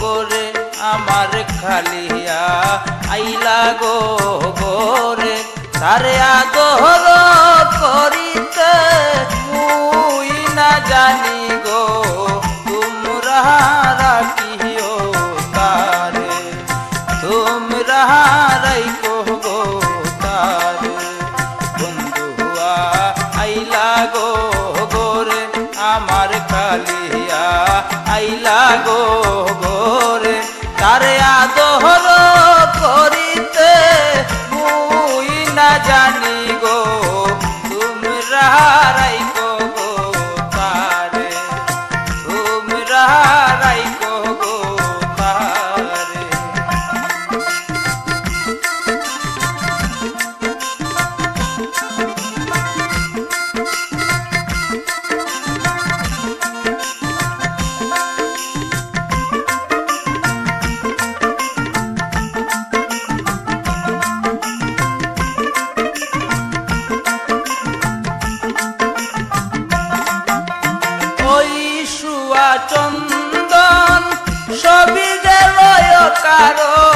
গোরে আমার খালিয়া আইলা গো গোরে সারে আদর করিতে মুই না জানি গো, তোমরা রাখিও তারে। তোমরা রাইকো গো তারে। বন্ধুয়া, আইলা গো গোরে আমার খালিয়া আইলা গো pasado.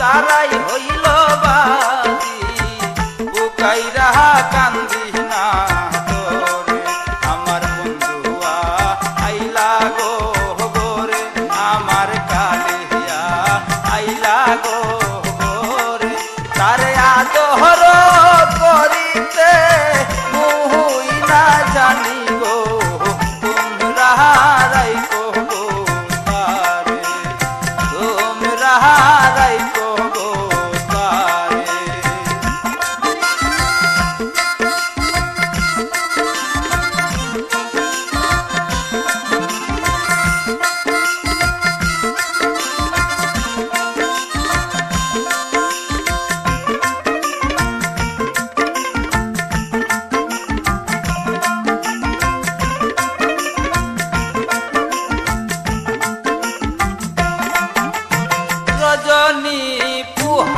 তারাই হইল বাদি বুকাইরা কান্দি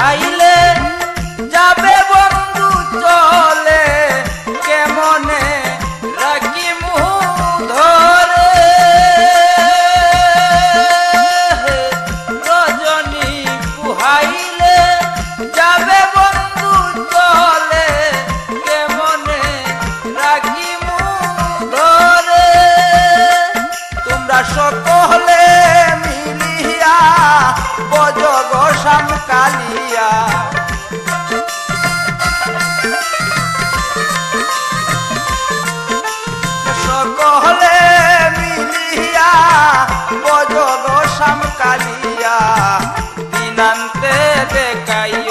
Ahí নাম কালিয়া দিনান্তে দেখাই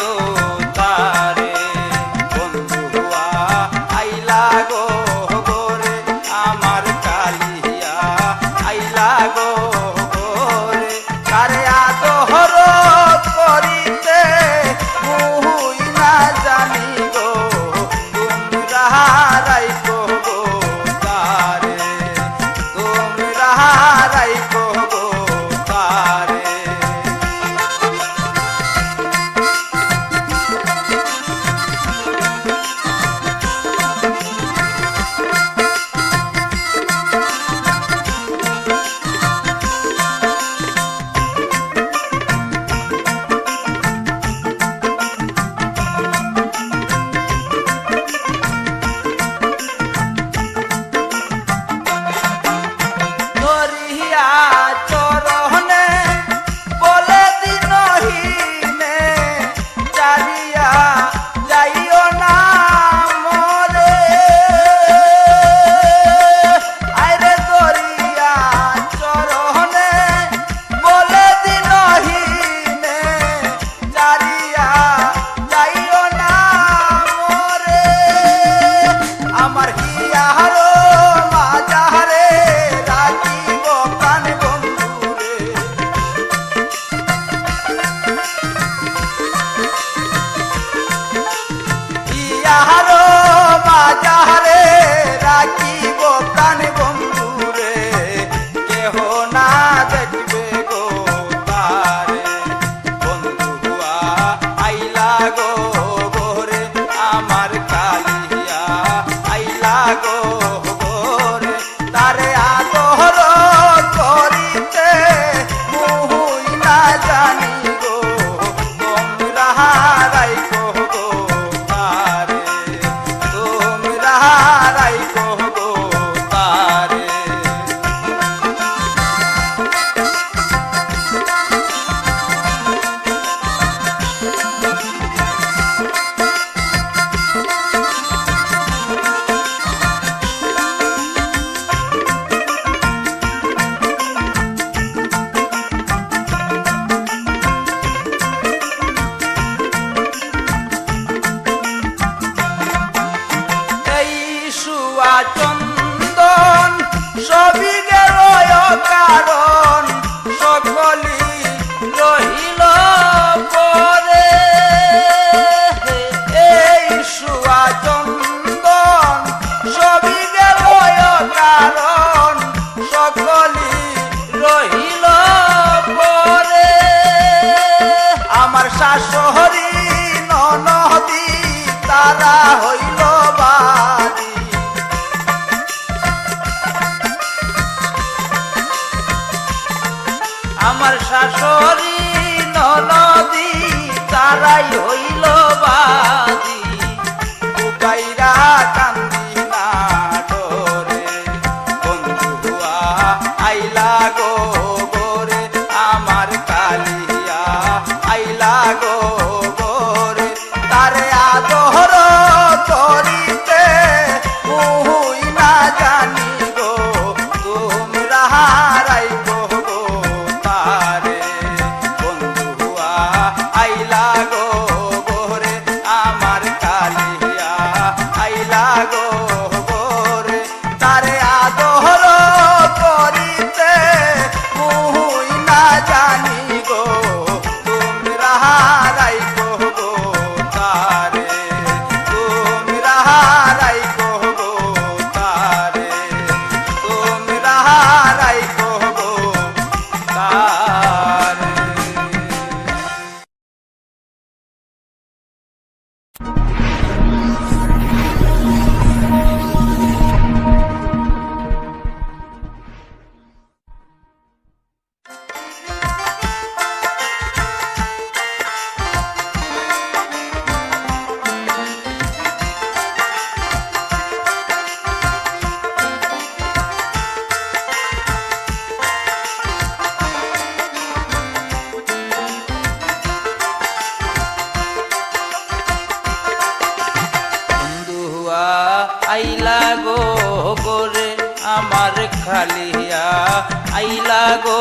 তাহারো বাজারে রাখিব প্রাণ বন্ধুরে, কেহ না দেখবে গো তারে। বন্ধুয়া আইলা গো গোরে আমার কালিয়া, আইলা গো শহরী নদী তারা হই খালিয়া আইলা গো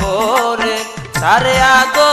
গোরে সারে আগো